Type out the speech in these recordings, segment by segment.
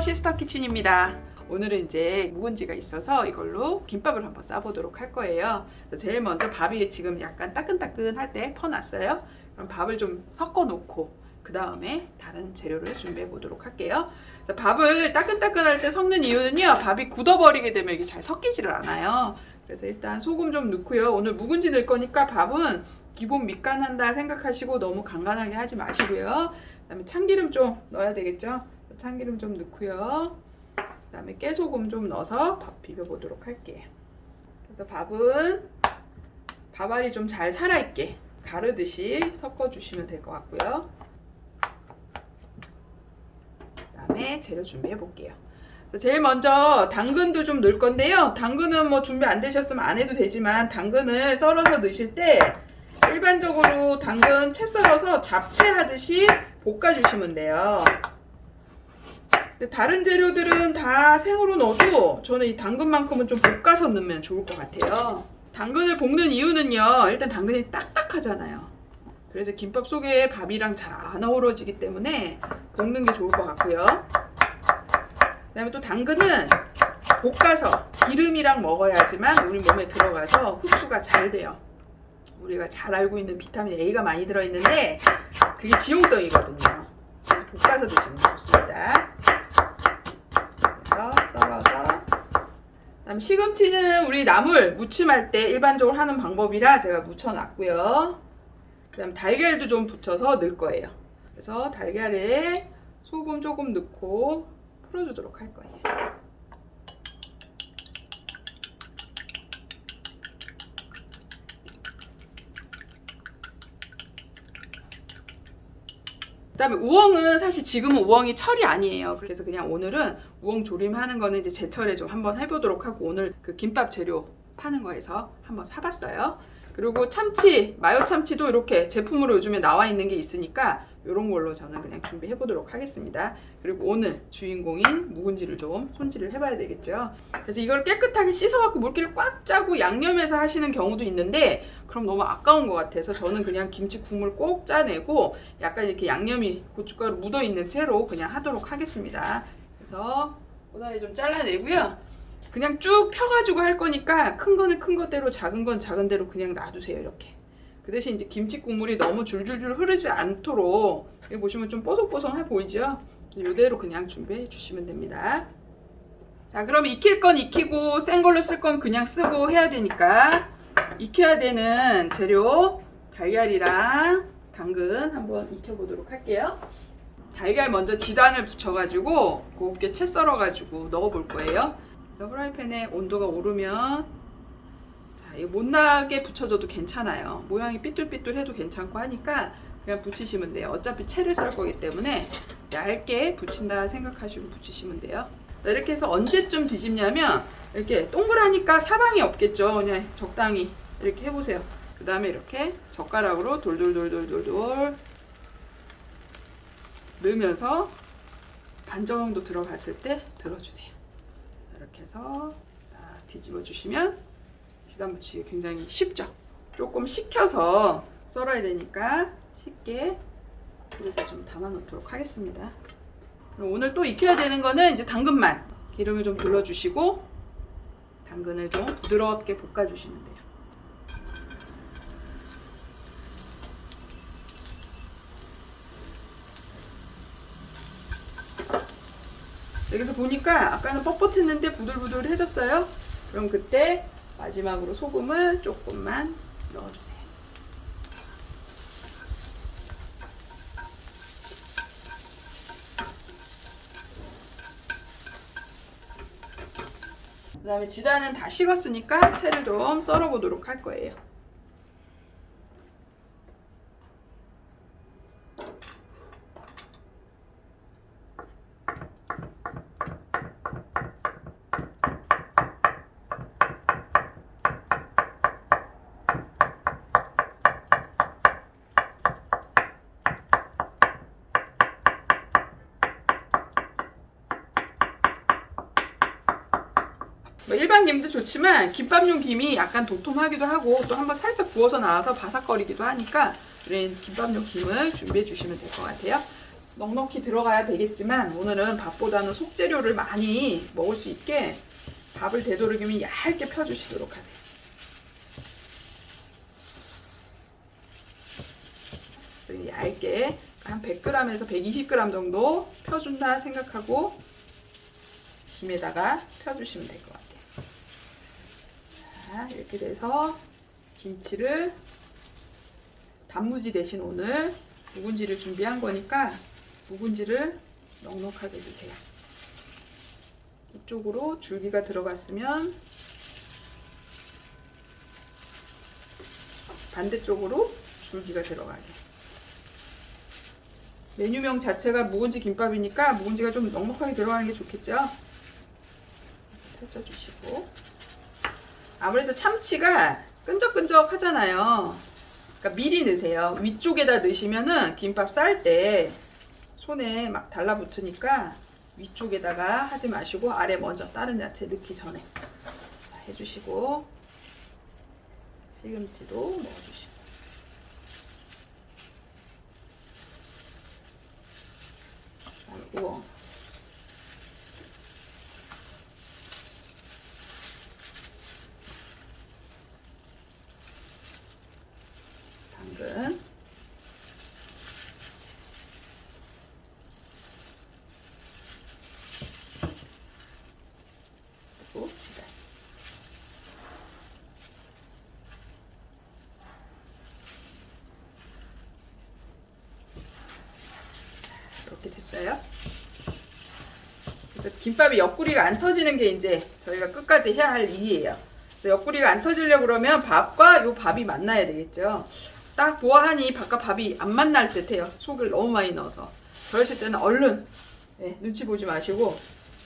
시스터 키친입니다. 오늘은 이제 묵은지가 있어서 이걸로 김밥을 한번 싸보도록 할 거예요. 제일 먼저 밥이 지금 약간 따끈따끈할 때 퍼놨어요. 그럼 밥을 좀 섞어 놓고 그 다음에 다른 재료를 준비해 보도록 할게요. 밥을 따끈따끈할 때 섞는 이유는요. 밥이 굳어버리게 되면 이게 잘 섞이지를 않아요. 그래서 일단 소금 좀 넣고요. 오늘 묵은지 넣을 거니까 밥은 기본 밑간한다 생각하시고 너무 간간하게 하지 마시고요. 그 다음에 참기름 좀 넣어야 되겠죠. 참기름 좀 넣고요. 그 다음에 깨소금 좀 넣어서 밥 비벼 보도록 할게요. 그래서 밥은 밥알이 좀 잘 살아있게 가르듯이 섞어 주시면 될 것 같고요. 그 다음에 재료 준비해 볼게요. 제일 먼저 당근도 좀 넣을 건데요. 당근은 뭐 준비 안 되셨으면 안 해도 되지만 당근을 썰어서 넣으실 때 일반적으로 당근 채 썰어서 잡채 하듯이 볶아주시면 돼요. 다른 재료들은 다 생으로 넣어도 저는 이 당근만큼은 좀 볶아서 넣으면 좋을 것 같아요. 당근을 볶는 이유는요. 일단 당근이 딱딱하잖아요. 그래서 김밥 속에 밥이랑 잘 안 어우러지기 때문에 볶는 게 좋을 것 같고요. 그 다음에 또 당근은 볶아서 기름이랑 먹어야지만 우리 몸에 들어가서 흡수가 잘 돼요. 우리가 잘 알고 있는 비타민 A가 많이 들어있는데 그게 지용성이거든요. 그래서 볶아서 드시면 좋습니다. 그래서 썰어서 그 다음 시금치는 우리 나물 무침할 때 일반적으로 하는 방법이라 제가 묻혀놨고요. 그 다음 달걀도 좀 붙여서 넣을 거예요. 그래서 달걀에 소금 조금 넣고 풀어주도록 할 거예요. 그다음에 우엉은 사실 지금은 우엉이 철이 아니에요. 그래서 그냥 오늘은 우엉 조림하는 거는 이제 제철에 좀 한번 해보도록 하고 오늘 그 김밥 재료 파는 거에서 한번 사봤어요. 그리고 참치, 마요 참치도 이렇게 제품으로 요즘에 나와 있는 게 있으니까 이런 걸로 저는 그냥 준비해 보도록 하겠습니다. 그리고 오늘 주인공인 묵은지를 좀 손질을 해봐야 되겠죠. 그래서 이걸 깨끗하게 씻어갖고 물기를 꽉 짜고 양념해서 하시는 경우도 있는데 그럼 너무 아까운 것 같아서 저는 그냥 김치 국물 꼭 짜내고 약간 이렇게 양념이 고춧가루 묻어 있는 채로 그냥 하도록 하겠습니다. 그래서 고다리 좀 잘라내고요. 그냥 쭉 펴가지고 할 거니까 큰 거는 큰 거대로 작은 건 작은 대로 그냥 놔두세요 이렇게. 그 대신 이제 김치 국물이 너무 줄줄줄 흐르지 않도록 여기 보시면 좀 뽀송뽀송해 보이죠? 이대로 그냥 준비해 주시면 됩니다. 자, 그럼 익힐 건 익히고 센 걸로 쓸 건 그냥 쓰고 해야 되니까 익혀야 되는 재료 달걀이랑 당근 한번 익혀보도록 할게요. 달걀 먼저 지단을 붙여가지고 곱게 채 썰어가지고 넣어볼 거예요. 그래서 후라이팬에 온도가 오르면 자, 이거 못 나게 붙여줘도 괜찮아요. 모양이 삐뚤삐뚤해도 괜찮고 하니까 그냥 붙이시면 돼요. 어차피 채를 썰 거기 때문에 얇게 붙인다 생각하시고 붙이시면 돼요. 자, 이렇게 해서 언제쯤 뒤집냐면 이렇게 동그라니까 사방이 없겠죠. 그냥 적당히 이렇게 해보세요. 그 다음에 이렇게 젓가락으로 돌돌돌돌돌돌 넣으면서 반 정도 들어갔을 때 들어주세요. 이렇게 해서 딱 뒤집어 주시면 지단 붙이기 굉장히 쉽죠. 조금 식혀서 썰어야 되니까 쉽게 그래서 좀 담아 놓도록 하겠습니다. 그럼 오늘 또 익혀야 되는 거는 이제 당근만 기름을 좀 둘러주시고 당근을 좀 부드럽게 볶아주시면 돼요. 여기서 보니까 아까는 뻣뻣했는데 부들부들해졌어요. 그럼 그때 마지막으로 소금을 조금만 넣어주세요. 그 다음에 지단은 다 식었으니까 채를 좀 썰어 보도록 할 거예요. 뭐 일반 김도 좋지만 김밥용 김이 약간 도톰하기도 하고 또 한번 살짝 구워서 나와서 바삭거리기도 하니까 우린 김밥용 김을 준비해 주시면 될 것 같아요. 넉넉히 들어가야 되겠지만 오늘은 밥보다는 속재료를 많이 먹을 수 있게 밥을 되도록이면 얇게 펴주시도록 하세요. 얇게 한 100g에서 120g 정도 펴준다 생각하고 김에다가 펴주시면 될 것 같아요. 자, 이렇게 돼서 김치를 단무지 대신 오늘 묵은지를 준비한 거니까 묵은지를 넉넉하게 드세요. 이쪽으로 줄기가 들어갔으면 반대쪽으로 줄기가 들어가게. 메뉴명 자체가 묵은지 김밥이니까 묵은지가 좀 넉넉하게 들어가는 게 좋겠죠? 펼쳐주시고 아무래도 참치가 끈적끈적 하잖아요. 그러니까 미리 넣으세요. 위쪽에다 넣으시면은 김밥 쌀 때 손에 막 달라붙으니까 위쪽에다가 하지 마시고 아래 먼저 다른 야채 넣기 전에 자, 해주시고 시금치도 넣어주시고 그다음에 우엉 당근 그리고 지단 됐어요. 그래서 김밥이 옆구리가 안 터지는 게 이제 저희가 끝까지 해야 할 일이에요. 그래서 옆구리가 안 터지려고 그러면 밥과 요 밥이 만나야 되겠죠. 딱 보아하니 밥과 밥이 안 만날 듯해요. 속을 너무 많이 넣어서. 그러실 때는 얼른 네, 눈치 보지 마시고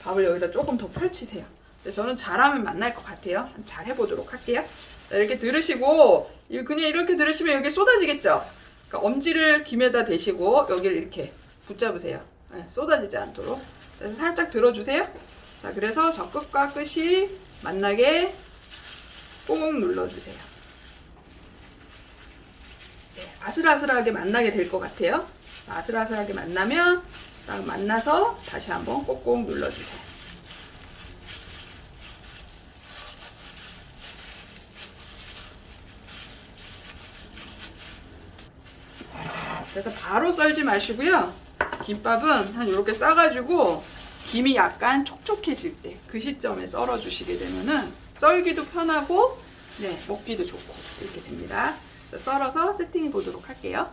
밥을 여기다 조금 더 펼치세요. 저는 잘하면 만날 것 같아요. 잘 해보도록 할게요. 자, 이렇게 들으시고 이- 그냥 이렇게 들으시면 여기 쏟아지겠죠. 그러니까 엄지를 김에다 대시고 여기를 이렇게 붙잡으세요. 네, 쏟아지지 않도록. 그래서 살짝 들어주세요. 자, 그래서 저 끝과 끝이 만나게 꾹 눌러주세요. 네, 아슬아슬하게 만나게 될 것 같아요. 아슬아슬하게 만나면 딱 만나서 다시 한번 꼭꼭 눌러주세요. 그래서 바로 썰지 마시고요. 김밥은 한 이렇게 싸가지고 김이 약간 촉촉해질 때 그 시점에 썰어 주시게 되면은 썰기도 편하고 네 먹기도 좋고 이렇게 됩니다. 썰어서 세팅해 보도록 할게요.